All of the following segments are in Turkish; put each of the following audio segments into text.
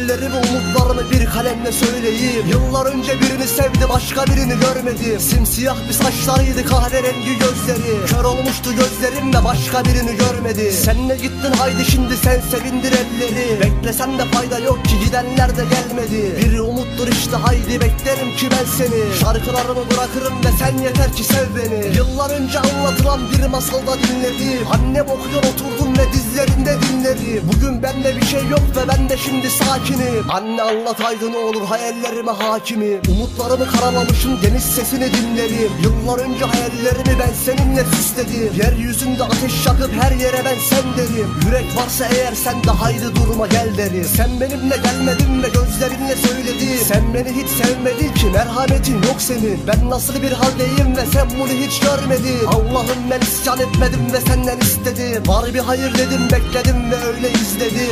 satırlarımı bir kalemle söyleyeyim. Yıllar önce birini sevdi başka birini görmedim. Simsiyah bir saçlarıydı kahverengi gözleri. Kör olmuştu gözlerim de başka birini görmedi Sen ne gittin haydi şimdi sen sevindir elleri. Beklesen de fayda yok ki gidenler de gelmedi. Bir umuttur işte haydi beklerim ki ben seni. Şarkılarımı bırakırım ve sen yeter ki sev beni. Yıllar önce anlatılan bir masalda dinledim. Annem okuyor oturdum ve dizlerinde dinledim. Bugün bende bir şey yok ve ben de şimdi sakinim Anne anlat haydi ne olur hayallerime hakimim Umutlarımı karalamışım deniz sesini dinlerim Yıllar önce hayallerimi ben seninle süsledim. Yeryüzünde ateş yakıp her yere ben sen derim Yürek varsa eğer sen de haydi durma gel derim Sen benimle gelmedin ve gözlerinle söyledin. Sen beni hiç sevmedin ki merhametin yok senin. Ben nasıl bir haldeyim ve sen bunu hiç görmedin. Allah'ım ben isyan etmedim ve senden istedim. Var bir hayır dedim bekledim ve öyle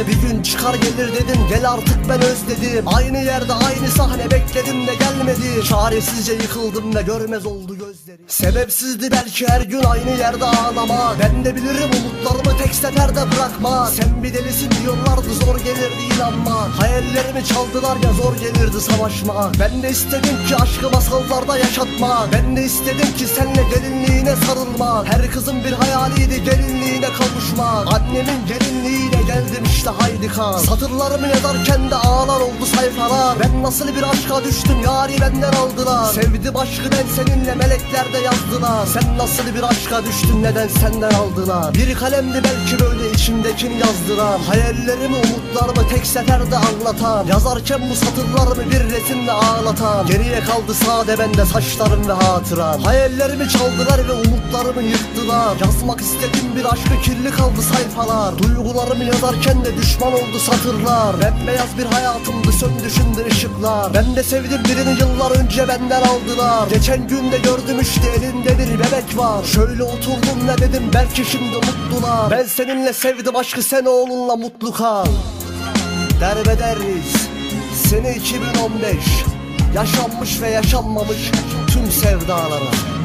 Bir gün çıkar gelir dedim gel artık ben özledim. Aynı yerde aynı sahne bekledim de gelmedi. Çaresizce yıkıldım ve görmez oldu gözleri. Sebepsizdi belki her gün aynı yerde ağlama Ben de bilirim umutlarımı tek seferde bırakma Sen bir delisin diyorlardı zor gelirdi inanma Hayallerimi çaldılar ya zor gelirdi savaşma Ben de istedim ki aşkı masallarda yaşatma Ben de istedim ki senle gelinliğine sarılma Her kızın bir hayaliydi gelinliğine kavuşma Annemin gelinliğine geldim işte haydi kal. Satırlarımı yazarken de ağlar oldu sayfalar. Ben nasıl bir aşka düştüm yari benden aldılar. Sevdim aşkı ben seninle melekler de yazdılar. Sen nasıl bir aşka düştün neden senden aldılar? Bir kalemdi belki böyle içimdekini yazdıran? Hayallerimi umutlarımı tek seferde anlatan. Yazarken bu satırlarımı bir resimle ağlatan. Geriye kaldı sade bende saçlarım ve hatıram. Hayallerimi çaldılar ve umutlarımı yıktılar. Yazmak istediğim bir aşkı kirli kaldı sayfalar. Duygularımı yazarken de düşman oldu satırlar. Bembeyaz bir hayatımdı söndü şimdi ışıklar. Ben de sevdim birini yıllar önce benden aldılar. Geçen gün de gördüm işte elinde bir bebek var. Şöyle oturdum ne dedim? Belki şimdi mutlular. Ben seninle sevdim aşkı sen oğlunla mutlu kal. Derbederiz. Sene 2015 Yaşanmış ve yaşanmamış tüm sevdalara